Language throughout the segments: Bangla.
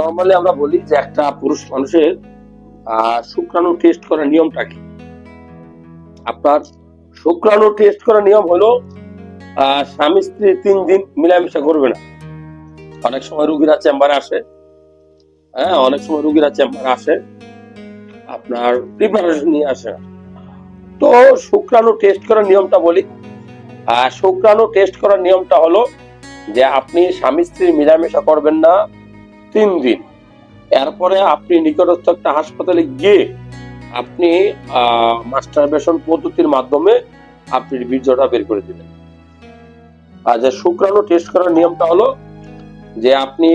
নর্মালি আমরা বলি যে একটা পুরুষ মানুষের শুক্রাণু টেস্ট করার নিয়মটা কি? আপনার শুক্রাণু টেস্ট করার নিয়ম হলো স্বামী স্ত্রী তিন দিন মিলামিশা করবে না। অনেক সময় রুগীরা চেম্বারে আসে। হ্যাঁ অনেক সময় রুগীরা চেম্বারে আসে। আপনার প্রিপারেশন নিয়ে আসে। তো শুক্রাণু টেস্ট করার নিয়মটা বলি। শুক্রাণু টেস্ট করার নিয়মটা হলো যে আপনি স্বামী স্ত্রী মিলামেশা করবেন না। তিন দিন। এরপরে আপনি নিকটস্থ একটা হাসপাতালে গিয়ে আপনি মাস্টারবেশন পদ্ধতির মাধ্যমে আপনি বীর্যটা বের করে দিবেন আর যে শুক্রাণু টেস্ট করার নিয়মটা হলো যে আপনি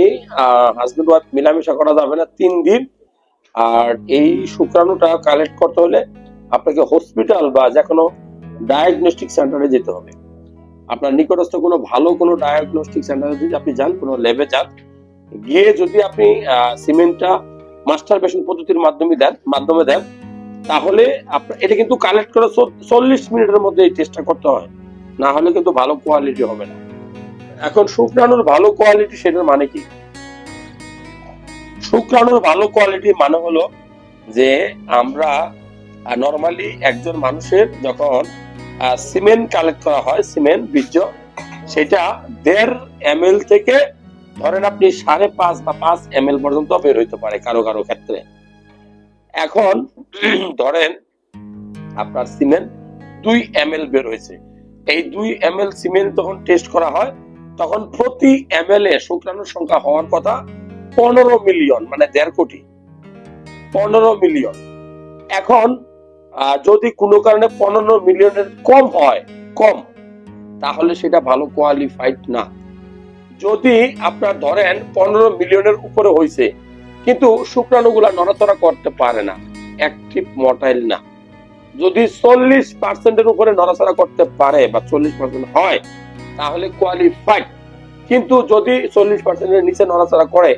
হাজবেন্ড ওয়াইফ মিলামেশা করা যাবে না তিন দিন। আর এই শুক্রাণুটা কালেক্ট করতে হলে আপনাকে হসপিটাল বা যে কোনো ডায়াগনস্টিক সেন্টারে যেতে হবে। আপনার নিকটস্থ কোনো ভালো কোনো ডায়াগনস্টিক সেন্টারে যদি আপনি যান, কোনো ল্যাবে যান গিয়ে যদি আপনি সিমেন্টটা মাস্টারবেশন পদ্ধতির মাধ্যমে দেন মাধ্যমে দেন, তাহলে এটা কিন্তু কালেক্ট করে চল্লিশ মিনিটের মধ্যে এই টেস্টটা করতে হয়। না হলে কিন্তু ভালো কোয়ালিটি হবে না। এখন শুক্রাণুর ভালো কোয়ালিটি সেটার মানে কি? শুক্রাণুর ভালো কোয়ালিটি মানে হলো যে আমরা নর্মালি একজন মানুষের যখন সিমেন্ট কালেক্ট করা হয় সিমেন্ট বীর্য, সেটা দেড় এম থেকে ধরেন আপনি সাড়ে পাঁচ বা পাঁচ এম এল পর্যন্ত বের হইতে পারে কারও কারও ক্ষেত্রে। এখন ধরেন আপনার সিমেন্ট দুই এম এল বের হয়েছে। এই দুই এম এল সিমেন্ট যখন টেস্ট করা হয়, তখন প্রতি এম এল এ শুক্রাণুর সংখ্যা হওয়ার কথা পনেরো মিলিয়ন মানে দেড় কোটি। পনেরো মিলিয়ন। এখন যদি কোনো কারণে পনেরো মিলিয়নের কম হয়, কম, তাহলে সেটা ভালো কোয়ালিফাইড না। যদি আপনার ধরেন পনেরো মিলিয়নের উপরে হয়েছে কিন্তু শুক্রাণুগুলা নড়াচড়া করতে পারে না অ্যাক্টিভ মটাইল না। যদি চল্লিশ পার্সেন্টের উপরে নড়াচড়া করতে পারে বা চল্লিশ পার্সেন্ট হয়, তাহলে কোয়ালিফাইড কিন্তু যদি চল্লিশ পার্সেন্টের নিচে নড়াচড়া করে,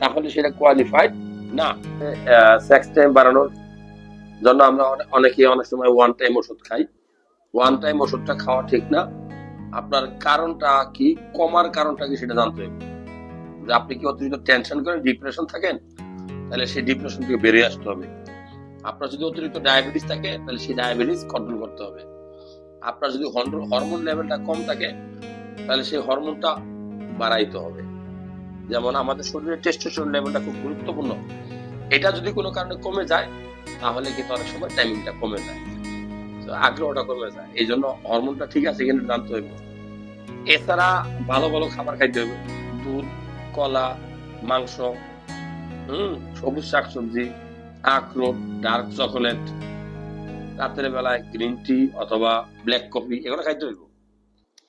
তাহলে সেটা কোয়ালিফাইড না। সেক্স টাইম বাড়ানোর জন্য আমরা অনেকে অনেক সময় ওয়ান টাইম ওষুধ খাই। ওয়ান টাইম ওষুধটা খাওয়া ঠিক না। আপনার কারণটা কি, কমার কারণটা কি সেটা জানতে হবে যে আপনি কি অতিরিক্ত টেনশন করেন ডিপ্রেশন থাকেন? তাহলে সেই ডিপ্রেশন থেকে বেরিয়ে আসতে হবে। আপনার যদি অতিরিক্ত ডায়াবেটিস থাকে, তাহলে সেই ডায়াবেটিস কন্ট্রোল করতে হবে। আপনার যদি হরমোন লেভেলটা কম থাকে, তাহলে সেই হরমোনটা বাড়াইতে হবে। যেমন আমাদের শরীরে টেস্টোস্টেরন লেভেলটা খুব গুরুত্বপূর্ণ। এটা যদি কোনো কারণে কমে যায়, তাহলে কিন্তু অনেক সময় টাইমিংটা কমে যায়। আগ্রহটা কমে যায়। এই জন্য হরমোনটা ঠিক আছে কিন্তু জানতে হবে। এছাড়া ভালো ভালো খাবার খাইতে হবে। দুধ, কলা, মাংস, হুম, সবুজ শাকসবজি আখরোট ডার্ক চকোলেট, রাতের বেলায় গ্রিন টি অথবা ব্ল্যাক কফি, এগুলো খাইতে হইব।